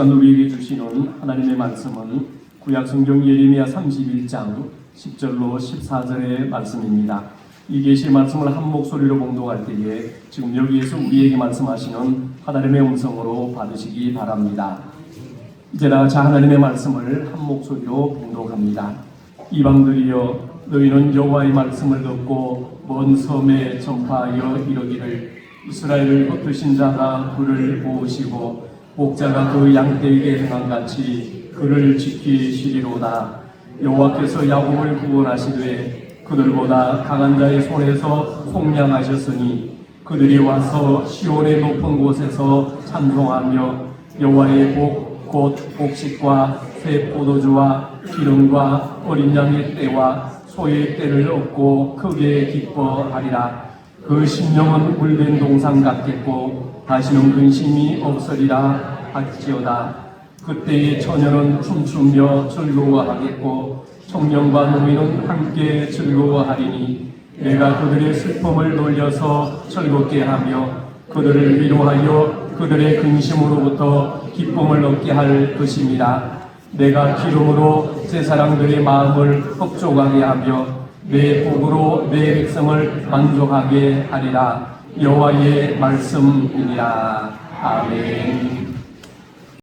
시간 우리에게 주시는 하나님의 말씀은 구약 성경 예레미야 31장 10절로 14절의 말씀입니다. 이 계시 말씀을 한 목소리로 봉독할 때에 지금 여기에서 우리에게 말씀하시는 하나님의 음성으로 받으시기 바랍니다. 이제 나자 하나님의 말씀을 한 목소리로 봉독합니다. 이방들이여 너희는 여호와의 말씀을 듣고 먼 섬에 전파하여 이르기를 이스라엘을 흩으신 자가 그를 모으시고 목자가 그 양떼에게 행한 같이 그를 지키시리로다. 여호와께서 야곱을 구원하시되 그들보다 강한 자의 손에서 속량하셨으니 그들이 와서 시온의 높은 곳에서 찬송하며 여호와의 복곧 복식과 새 포도주와 기름과 어린 양의 때와 소의 때를 얻고 크게 기뻐하리라 그 심령은 물된 동상 같겠고 다시는 근심이 없으리라 할지어다 그때의 처녀는 춤추며 즐거워하겠고 청년과 노인은 함께 즐거워하리니 내가 그들의 슬픔을 돌려서 즐겁게 하며 그들을 위로하여 그들의 근심으로부터 기쁨을 얻게 할 것입니다. 내가 기름으로 제 사랑들의 마음을 흡족하게 하며 내 복으로 내 백성을 만족하게 하리라 여호와의 말씀이니라 아멘.